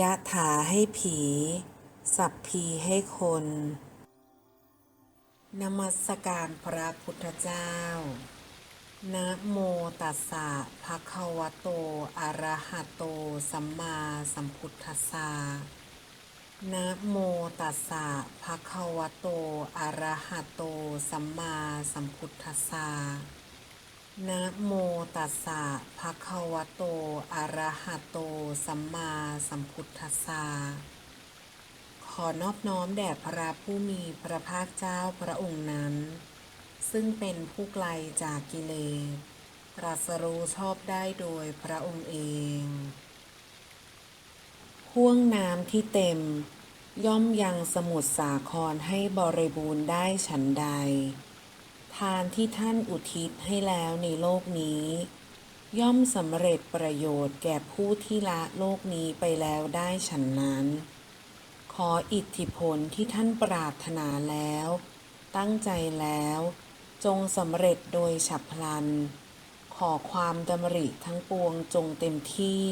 ยะถาให้ผี สัพพีให้คน นมัสการพระพุทธเจ้า นะโมตัสสะภะคะวะโต อะระหะโต สัมมาสัมพุทธัสสะ นะโมตัสสะภะคะวะโต อะระหะโต สัมมาสัมพุทธัสสะ นะโมตัสสะภะคะวะโต อะระหะโต สัมมาสัมพุทธัสสะ ขอนอบน้อมแด่พระผู้มีพระภาคเจ้าพระองค์นั้น ซึ่งเป็นผู้ไกลจากกิเลสตรัสรู้ชอบได้โดยพระองค์เอง ห่วงน้ำที่เต็ม ย่อมยังสมุทรสาครให้บริบูรณ์ได้ฉันใด ทานที่ท่านอุทิศให้แล้วในโลกนี้ ย่อมสำเร็จประโยชน์แก่ผู้ที่ละโลกนี้ไปแล้วได้ฉันนั้น ขออิทธิพลที่ท่านปรารถนาแล้ว ตั้งใจแล้ว จงสำเร็จโดยฉับพลัน ขอความดำริทั้งปวงจงเต็มที่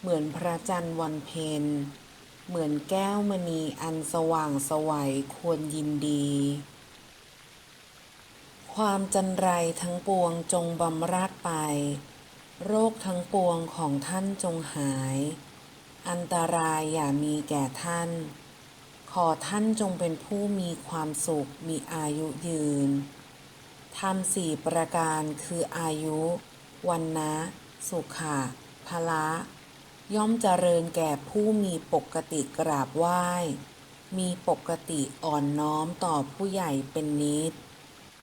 เหมือนพระจันทร์วันเพ็ญเหมือนแก้วมณีอันสว่างสวัยควรยินดี ความจันไรทั้งปวงจงบำราดไป โรคทั้งปวงของท่านจงหาย อันตรายอย่ามีแก่ท่าน ขอท่านจงเป็นผู้มีความสุขมีอายุยืนทำสี่ประการคืออายุ วันนะสุขะพละย่อมเจริญแก่ผู้มีปกติกราบไหว้ มีปกติอ่อนน้อมต่อผู้ใหญ่เป็นนิด